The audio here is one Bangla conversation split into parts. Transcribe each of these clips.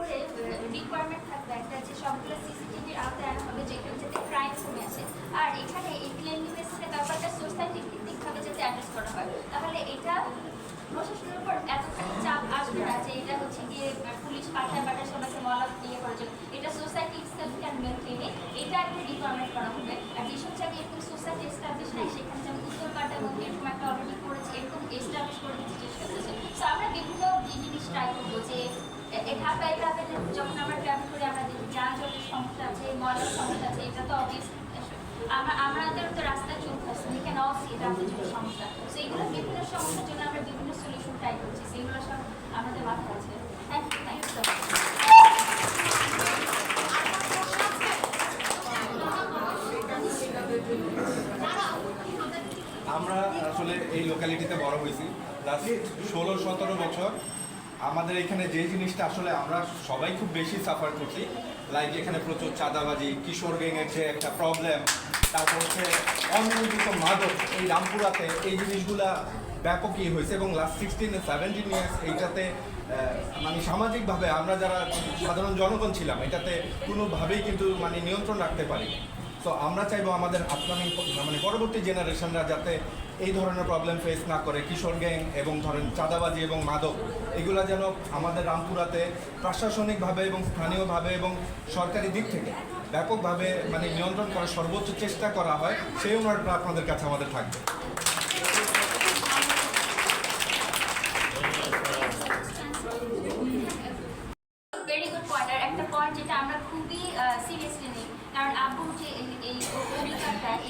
করে রিকোয়ারমেন্ট থাকবে একটা যে সবগুলো সিসিটিভির আওতায় আনা হবে, যেটা যাতে ক্রাইম কমে আসে আর এখানে এই ক্লিনলিনেসের ব্যাপারটা সোসাইটি ভিত্তিকভাবে যাতে অ্যাড্রেস করা হয়, তাহলে এটা প্রশাসনের উপর এতখানি চাপ আসবে না যে এটা হচ্ছে গিয়ে পুলিশ পাঠায় পাঠায় সবাইকে মলা দিয়ে করার জন্য এটা সোসাইটি সেলফ ক্যান মেনটেনে এটা একটা রিকোয়ারমেন্ট করা হবে। আর যেসব জায়গায় এরকম সোসাইটি এস্টাবলিশ নাই, সেখানে যেমন উত্তরপাড়া এবং এরকম একটা অলরেডি করেছে, এরকম এস্টাবলিশ করে দিতে চেষ্টা করছে সো আমরা বিভিন্ন জিনিস ট্রাই করব যে যখন আমরা সমস্যা আছে ময়লার সমস্যা আছে, এটা তো আমাদের তো চলতে সমস্যা। বিভিন্ন সমস্যার জন্য আমরা বিভিন্ন করছি সব আমাদের আছে। আমরা আসলে এই লোকালিটিতে বড় হয়েছি। লাস্ট ষোলো, সতেরো বছর আমাদের এখানে যে জিনিসটা আসলে আমরা সবাই খুব বেশি সাফার করছি লাইক এখানে প্রচুর চাঁদাবাজি, কিশোর গ্যাংয়ের যে একটা প্রবলেম তারপর হচ্ছে অনিয়ন্ত্রিত মাদক, এই রামপুরাতে এই জিনিসগুলা ব্যাপক ইয়ে হয়েছে এবং লাস্ট সিক্সটিন সেভেন্টিন ইয়ার্স এইটাতে মানে সামাজিকভাবে আমরা যারা সাধারণ জনগণ ছিলাম, এটাতে কোনোভাবেই কিন্তু মানে নিয়ন্ত্রণ রাখতে পারি তো আমরা চাইব আমাদের আপকামিং মানে পরবর্তী জেনারেশনরা যাতে এই ধরনের প্রবলেম ফেস না করে। কিশোর গ্যাং এবং ধরেন চাঁদাবাজি এবং মাদক, এগুলা যেন আমাদের রামপুরাতে প্রশাসনিকভাবে এবং স্থানীয়ভাবে এবং সরকারি দিক থেকে ব্যাপকভাবে মানে নিয়ন্ত্রণ করার সর্বোচ্চ চেষ্টা করা হয়, সেই অনুরোধটা আপনাদের কাছে আমাদের থাকবে। একটা পয়েন্ট যেটা আমরা খুবই সিরিয়াসলি কারণ আব্বু যে এই- এই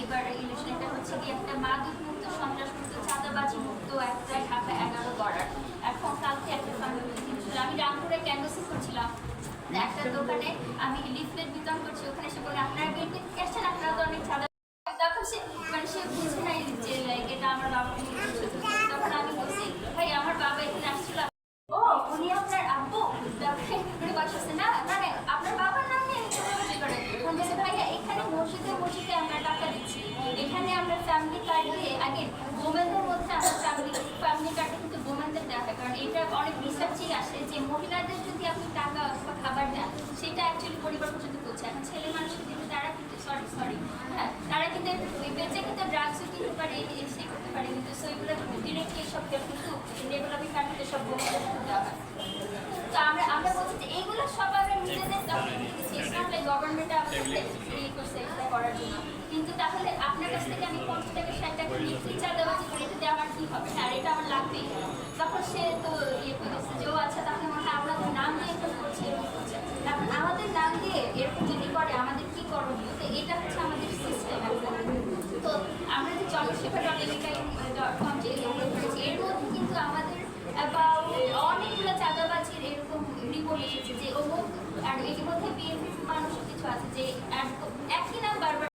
এবার ইলেকশনটা হচ্ছে কি একটা মাদক মুক্ত, সন্ত্রাস মুক্ত, চাঁদাবাজি মুক্ত একটা ঢাকা এগারো করার এখন কালকে একটা আমি রামপুরে ক্যানভাসে করছিলাম। একটা দোকানে আমি লিফলেট বিতরণ করছি। ওখানে সে বলে আপনারা বিএনপি থেকে আপনারা তো অনেক চাঁদা তখন সে মানে সে বুঝে নাই যে like, এটা আমার বাবা তখন আমি বলছি ভাই আমার বাবা এখানে আসছিল ও উনি আপনার আব্বু তারপরে উনি বলছে না না না আপনার বাবার নাম নিয়ে ছোটাছুটি করে তখন বলছে ভাইয়া এখানে মসজিদে মসজিদে আমরা টাকা দিচ্ছি এখানে আমরা ফ্যামিলি কার্ড দিয়ে আগে ওমেনদের মধ্যে আমরা ফ্যামিলি ফ্যামিলি কার্ডে কিন্তু ওমেনদের দেওয়া হয়। কারণ এটা অনেক রিসার্চেই আসে যে মহিলাদের যদি আপনি টাকা অথবা খাবার দেন, সেটা অ্যাকচুয়ালি পরিবার পর্যন্ত পৌঁছে এখন ছেলে মানুষের কিন্তু, তারা কিন্তু সরি সরি হ্যাঁ তারা কিন্তু বেঁচে কিন্তু ড্রাগসও কিনতে পারে সে করতে পারে, কিন্তু সো এগুলো ডিরেক্টলি সব কিন্তু ডেভেলপিং কান্ট্রিতে সব বোনদের দেওয়া হয় তো আমরা আমরা বলছি যে এইগুলো সব আমরা নিজেদের গভর্নমেন্ট আমাদের ইয়ে করছে এটা করার জন্য কিন্তু তাহলে আপনার কাছ থেকে আমি পঞ্চাশ টাকা ষাট টাকা চাঁদাবাজি করে এটা দিয়ে আমার কি হবে? আর এটা আমার লাগবেই। তখন সে তো ইয়ে করেছে যে ও আচ্ছা তাহলে মনে হয় আপনাদের নাম দিয়ে এরকম করছে। এখন আমাদের নাম দিয়ে এরকম যদি করে, আমাদের কি করণীয়? তো এটা হচ্ছে আমাদের সিস্টেম তো আমরা যে জনসেবা ডট ডট কম যে এর মধ্যে কিন্তু আমাদের about অনেকগুলো চাঁদাবাজির এরকম রিপোর্ট এসেছে যে অমুক আর এর মধ্যে বিএনপির মানুষ কিছু আছে যে এক- একই নাম বারবার